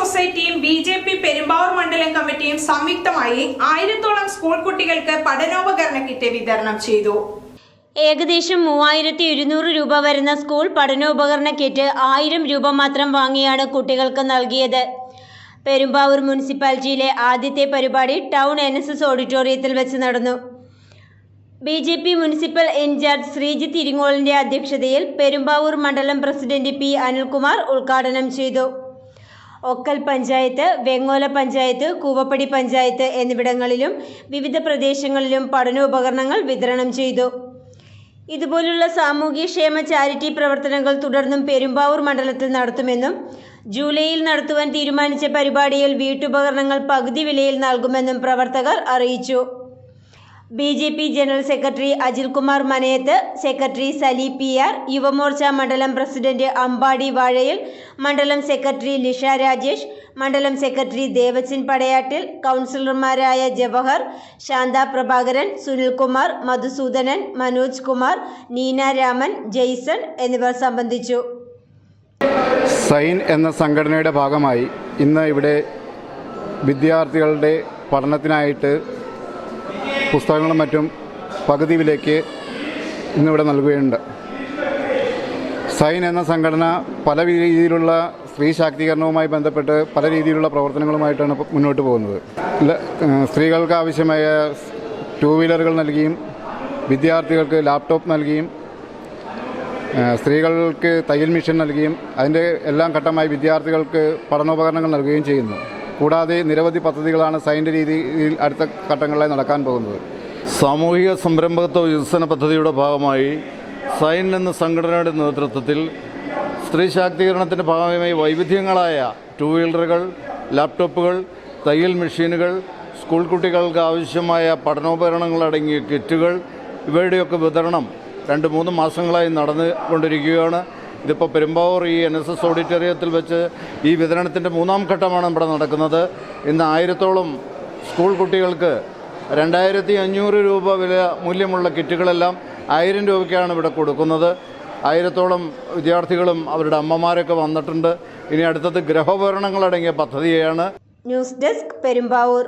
സൊസൈറ്റിയും B J P Perumbavoor മണ്ഡലം കമ്മിറ്റിയും സംയുക്തമായി ആയിരത്തോളം സ്കൂൾ കുട്ടികൾക്ക് പഠനോപകരണ കിറ്റ് വിതരണം ചെയ്തു. ഏകദേശം മൂവായിരത്തി ഇരുന്നൂറ് രൂപ വരുന്ന സ്കൂൾ പഠനോപകരണ കിറ്റ് ആയിരം രൂപ മാത്രം വാങ്ങിയാണ് കുട്ടികൾക്ക് നൽകിയത്. പെരുമ്പാവൂർ മുനിസിപ്പാലിറ്റിയിലെ ആദ്യത്തെ പരിപാടി ടൗൺ എൻ എസ് എസ് ഓഡിറ്റോറിയത്തിൽ വെച്ച് നടന്നു. B J P municipal in charge Sreejith ഇരിങ്ങോളിന്റെ അധ്യക്ഷതയിൽ പെരുമ്പാവൂർ മണ്ഡലം പ്രസിഡന്റ് പി അനിൽകുമാർ ഉദ്ഘാടനം ചെയ്തു. ഒക്കൽ പഞ്ചായത്ത് വെങ്ങോല പഞ്ചായത്ത് കൂവപ്പടി പഞ്ചായത്ത് എന്നിവിടങ്ങളിലും വിവിധ പ്രദേശങ്ങളിലും പഠനോപകരണങ്ങൾ വിതരണം ചെയ്തു. ഇതുപോലുള്ള സാമൂഹ്യക്ഷേമ ചാരിറ്റി പ്രവർത്തനങ്ങൾ തുടർന്നും പെരുമ്പാവൂർ മണ്ഡലത്തിൽ നടത്തുമെന്നും ജൂലൈയിൽ നടത്തുവാൻ തീരുമാനിച്ച പരിപാടിയിൽ വീട്ടുപകരണങ്ങൾ പകുതി വിലയിൽ നൽകുമെന്നും പ്രവർത്തകർ അറിയിച്ചു. B J P general secretary Ajilkumar Manayath secretary Sali P R Yuvamorcha മണ്ഡലം പ്രസിഡന്റ് അമ്പാടി വാഴയിൽ മണ്ഡലം സെക്രട്ടറി ലിഷ രാജേഷ് മണ്ഡലം സെക്രട്ടറി ദേവച്ചൻ പടയാട്ടിൽ കൗൺസിലർമാരായ ജവഹർ ശാന്ത പ്രഭാകരൻ സുനിൽകുമാർ മധുസൂദനൻ മനോജ് കുമാർ നീന രാമൻ ജെയ്സൺ എന്നിവർ സംബന്ധിച്ചു. സൈൻ എന്ന സംഘടനയുടെ ഭാഗമായി ഇന്ന് ഇവിടെ വിദ്യാർത്ഥികളുടെ പഠനത്തിനായിട്ട് പുസ്തകങ്ങളും മറ്റും പകുതി വിലയ്ക്ക് ഇന്നിവിടെ നൽകുകയുണ്ട്. സൈൻ എന്ന സംഘടന പല രീതിയിലുള്ള സ്ത്രീ ശാക്തീകരണവുമായി ബന്ധപ്പെട്ട് പല രീതിയിലുള്ള പ്രവർത്തനങ്ങളുമായിട്ടാണ് മുന്നോട്ട് പോകുന്നത്. സ്ത്രീകൾക്ക് ആവശ്യമായ ടൂ വീലറുകൾ നൽകിയും വിദ്യാർത്ഥികൾക്ക് ലാപ്ടോപ്പ് നൽകിയും സ്ത്രീകൾക്ക് തയ്യൽ മിഷൻ നൽകിയും അതിന്റെ എല്ലാം ഘട്ടമായി വിദ്യാർത്ഥികൾക്ക് പഠനോപകരണങ്ങൾ നൽകുകയും ചെയ്യുന്നു. കൂടാതെ നിരവധി പദ്ധതികളാണ് സൈന്റെ രീതിയിൽ അടുത്ത ഘട്ടങ്ങളിലായി നടക്കാൻ പോകുന്നത്. സാമൂഹിക സംരംഭകത്വ വികസന പദ്ധതിയുടെ ഭാഗമായി സൈൻ എന്ന സംഘടനയുടെ നേതൃത്വത്തിൽ സ്ത്രീ ശാക്തീകരണത്തിന്റെ ഭാഗമായി വൈവിധ്യങ്ങളായ ടൂ വീലറുകൾ ലാപ്ടോപ്പുകൾ തയ്യൽ മെഷീനുകൾ സ്കൂൾ കുട്ടികൾക്ക് ആവശ്യമായ പഠനോപകരണങ്ങൾ അടങ്ങിയ കിറ്റുകൾ ഇവയുടെയൊക്കെ വിതരണം രണ്ട് മൂന്ന് മാസങ്ങളായി നടന്നു കൊണ്ടിരിക്കുകയാണ് ഇതിപ്പോൾ പെരുമ്പാവൂർ ഈ എൻ എസ് എസ് ഓഡിറ്റോറിയത്തിൽ വെച്ച് ഈ വിതരണത്തിന്റെ മൂന്നാം ഘട്ടമാണ് ഇവിടെ നടക്കുന്നത്. ഇന്ന് ആയിരത്തോളം സ്കൂൾ കുട്ടികൾക്ക് രണ്ടായിരത്തി അഞ്ഞൂറ് രൂപ വില മൂല്യമുള്ള കിറ്റുകളെല്ലാം ആയിരം രൂപയ്ക്കാണ് ഇവിടെ കൊടുക്കുന്നത്. ആയിരത്തോളം വിദ്യാർത്ഥികളും അവരുടെ അമ്മമാരൊക്കെ വന്നിട്ടുണ്ട്. ഇനി അടുത്തത് ഗൃഹോപകരണങ്ങളടങ്ങിയ പദ്ധതിയാണ്. News desk Perumbavoor.